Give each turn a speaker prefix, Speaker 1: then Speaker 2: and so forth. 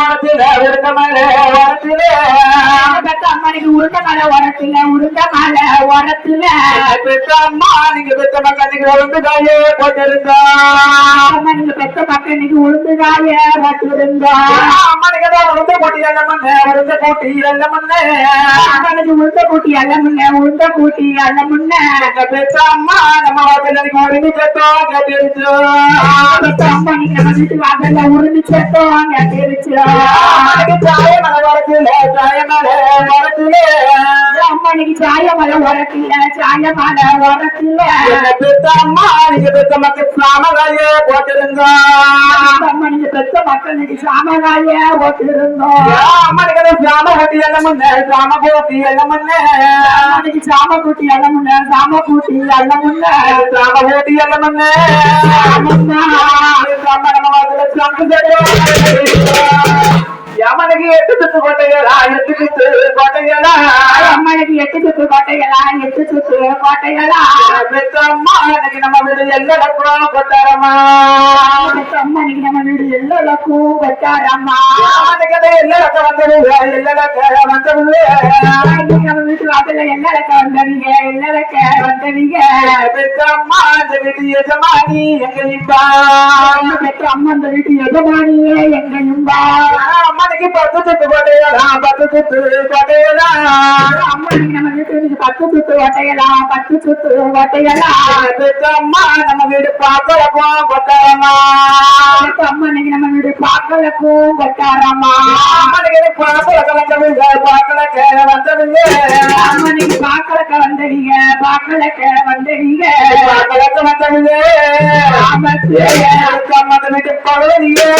Speaker 1: வரத்தில இருக்க மேலே வரத்தில.
Speaker 2: பெத்த அம்மனுக்கு உருண்ட மலை உரத்துல உருண்ட மலை உரத்துல
Speaker 1: பெத்த அம்மா நீங்க பெத்த மக்கள் நீங்க வந்து காயே போட்டிருந்தா
Speaker 2: பெத்த மக்கள்
Speaker 1: உளுந்த போட்டி எல்லாம் மண்ணே உளுந்த போட்டி எல்லாம் மண்ணே
Speaker 2: உளுந்த கூட்டி அல்ல முன்ன உளுந்த கூட்டி அல்ல முன்ன
Speaker 1: அம்மா நம்ம பிள்ளைக்கு உடனே பெத்தோம் கேட்டிருச்சு
Speaker 2: பெத்த நம்ம வீட்டு வாசல்ல உருண்டு சேர்த்தோம்
Speaker 1: சாய மலை வரத்தில சாய மலை
Speaker 2: சாய மலை உரத்துல சாய மலை உரத்துல
Speaker 1: எங்க அம்மா நீங்க பெத்த மக்கள் சாமகாயே போட்டிருந்தா
Speaker 2: பெத்த மக்கள் இன்னைக்கு சாமகாய போட்டிருந்தோம்
Speaker 1: அம்மனுக்கு சாம போட்டி எல்லாம் முன்னே சாம போட்டி எல்லாம் முன்னே
Speaker 2: அம்மனுக்கு சாம கூட்டி அல்ல முன்ன சாம கூட்டி அல்ல முன்ன
Speaker 1: சாம போட்டி எல்லாம் முன்னே
Speaker 2: ஆமாம்மா.
Speaker 1: சாம நம்ம வாசல்ல சாமி கட்டுவோம். யமனுக்கு எட்டு சுத்து கோட்டைகளா எட்டு சுத்து இன்னைக்கு நம்ம வீடு எல்லாம் கொட்டாரம்மா
Speaker 2: பெத்த அம்மனுக்கு நம்ம வீடு எல்லோருக்கும் வச்சாரம்மா
Speaker 1: அம்மனுக்கு எல்லாம் வந்தது எல்லாம் வந்தது
Speaker 2: இன்னைக்கு நம்ம வீட்டு வாசல்ல வந்தவங்க வந்தவங்க
Speaker 1: இந்த வீட்டு எஜமானி எங்க
Speaker 2: பெற்ற அம்மா அந்த வீட்டு எஜமானியே எங்கேயும் வா
Speaker 1: அம்மனுக்கு பத்து சுத்து வட்டையலாம் பத்து சுத்து வட்டையலாம்
Speaker 2: அம்மனுக்கு நம்ம வீட்டு பத்து சுத்து வட்டையலாம் பத்து சுத்து
Speaker 1: வட்டையலாம் அம்மா நம்ம வீடு பார்க்கலக்கும் கொட்டாரம்மா
Speaker 2: அம்மனைக்கு நம்ம வீடு பார்க்கலக்கும் வச்சாரம்மா
Speaker 1: அம்மனுக்கு பார்க்கலக்க வந்தவங்க பார்க்கலக்க வந்தவங்க
Speaker 2: அம்மனுக்கு பார்க்கலக்க வந்தவங்க பார்க்கலக்க வந்தவங்க
Speaker 1: பார்க்கலக்க வந்தவங்க
Speaker 2: அம்மனுக்கு
Speaker 1: அம்மா வீட்டு பகுதியே